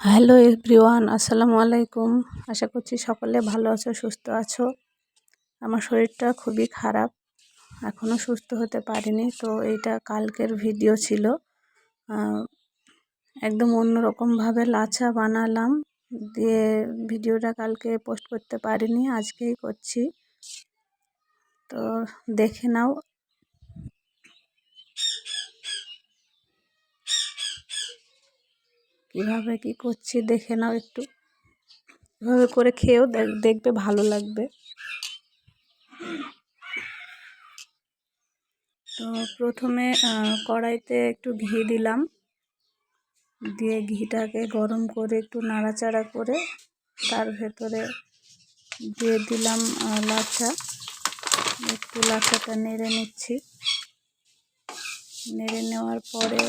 Hello everyone, আসসালামু আলাইকুম। আশা করছি সকলে ভালো আছো, সুস্থ আছো। আমার শরীরটা খুবই খারাপ এখনও সুস্থ হতে পারিনি। তো এইটা কালকের ভিডিও ছিল। একদম অন্যরকমভাবে লাচা বানালাম, দিয়ে ভিডিওটা কালকে পোস্ট করতে পারিনি, আজকেই করছি। তো দেখে নাও কীভাবে কি করছি দেখে নাও একটু। এভাবে করে খেয়েও দেখবে ভালো লাগবে। তো প্রথমে কড়াইতে একটু ঘি দিলাম। দিয়ে ঘিটাকে গরম করে একটু নাড়াচাড়া করে তার ভেতরে দিয়ে দিলাম লাচা একটু লাচাটা নেড়ে নিচ্ছি। নেড়ে নেওয়ার পরে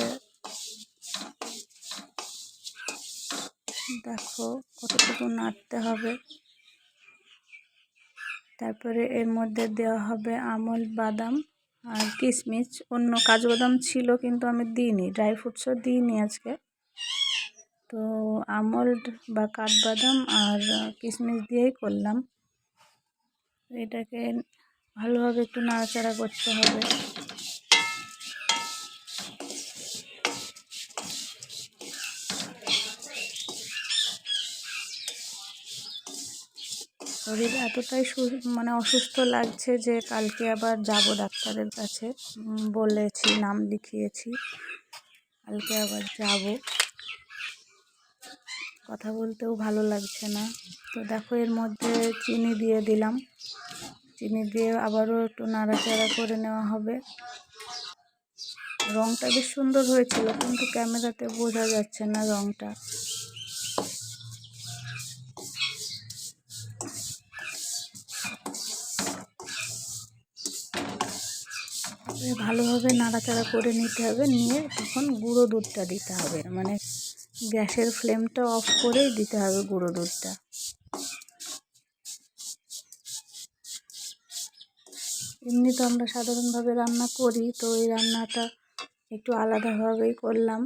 দেখো কতটুকু নাড়তে হবে। তারপরে এর মধ্যে দেওয়া হবে আমল বাদাম আর কিশমিশ অন্য কাজু বাদাম ছিল কিন্তু আমি দিইনি, ড্রাই ফ্রুটসও দিইনি আজকে। তো আমল্ড বা কাঠবাদাম আর কিশমিশ দিয়েই করলাম। এটাকে ভালোভাবে একটু নাড়াচাড়া করতে হবে। শরীর এতটাই মানে অসুস্থ লাগছে যে কালকে আবার যাব ডাক্তারের কাছে। বলেছি, নাম লিখিয়েছি। কালকে আবার যাব। কথা বলতেও ভালো লাগছে না। তো দেখো, এর মধ্যে চিনি দিয়ে দিলাম। চিনি দিয়ে আবারও একটু নাড়াচাড়া করে নেওয়া হবে। রঙটা বেশ সুন্দর হয়েছিল, কিন্তু ক্যামেরাতে বোঝা যাচ্ছে না ভালোভাবে নাড়াচাড়া করে নিতে হবে। নিয়ে তখন গুঁড়ো দুধটা দিতে হবে। মানে গ্যাসের ফ্লেমটা অফ করেই দিতে হবে গুঁড়ো দুধটা। এমনি তো আমরা সাধারণভাবে রান্না করি, তো এই রান্নাটা একটু আলাদাভাবেই করলাম।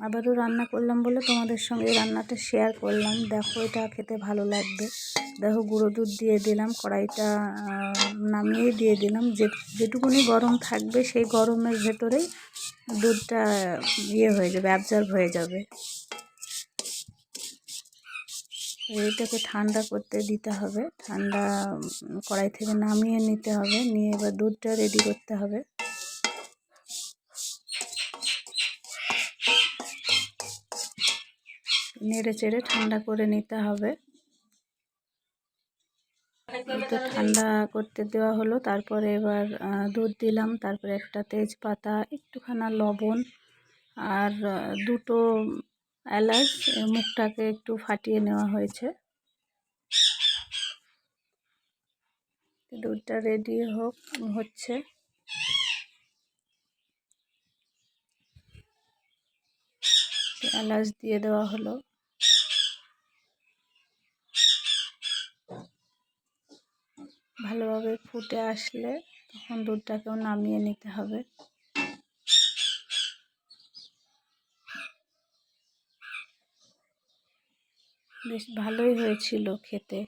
আবারও রান্না করলাম বলে তোমাদের সঙ্গে রান্নাটা শেয়ার করলাম। দেখো, এটা খেতে ভালো লাগবে। দেখো, গুঁড়ো দুধ দিয়ে দিলাম, কড়াইটা নামিয়ে দিয়ে দিলাম। যে, যেটুকুনি গরম থাকবে সেই গরমের ভেতরেই দুধটা ইয়ে হয়ে যাবে অ্যাবজর্ব হয়ে যাবে। এইটাকে ঠান্ডা করতে দিতে হবে। ঠান্ডা কড়াই থেকে নামিয়ে নিতে হবে। নিয়ে এবার দুধটা রেডি করতে হবে। নেড়ে চেড়ে ঠান্ডা করে নিতে হবে। তো ঠান্ডা করতে দেওয়া হলো, তারপরে এবার দুধ দিলাম, তারপরে একটা তেজপাতা, একটুখানা লবণ আর দুটো এলাচ মুখটাকে একটু ফাটিয়ে নেওয়া হয়েছে। দুধটা রেডি হোক, হচ্ছে। এলাচ দিয়ে দেওয়া হলো। ভালোভাবে ফুটে আসলে তখন দুধটাকেও নামিয়ে নিতে হবে। বেশ ভালোই হয়েছিল খেতে।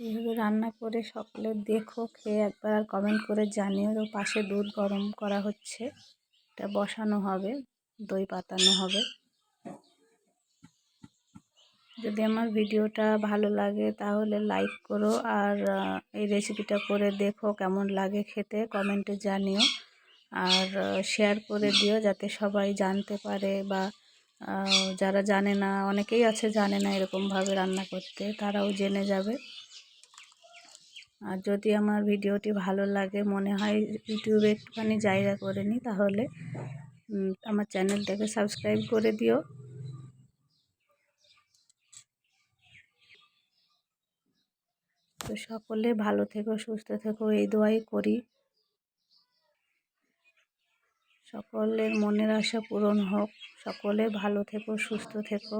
এইভাবে রান্না করে সকলে দেখো, খেয়ে একবার আর কমেন্ট করে জানিও। তো পাশে দুধ গরম করা হচ্ছে। এটা বসানো হবে, দই পাতানো হবে। যদি আমার ভিডিওটা ভালো লাগে তাহলে লাইক করো আর এই রেসিপিটা করে দেখো কেমন লাগে খেতে কমেন্টে জানিও। আর শেয়ার করে দিও যাতে সবাই জানতে পারে বা যারা জানে না, অনেকেই আছে জানে না এরকমভাবে রান্না করতে, তারাও জেনে যাবে। আর যদি আমার ভিডিওটি ভালো লাগে, মনে হয় ইউটিউবে একটুখানি জায়গা করে নিই, তাহলে আমার চ্যানেলটাকে সাবস্ক্রাইব করে দিও। তো সকলে ভালো থেকো, সুস্থ থেকো, এই দোয়াই করি। সকলের মনের আশা পূরণ হোক, সকলে ভালো থেকো, সুস্থ থেকো।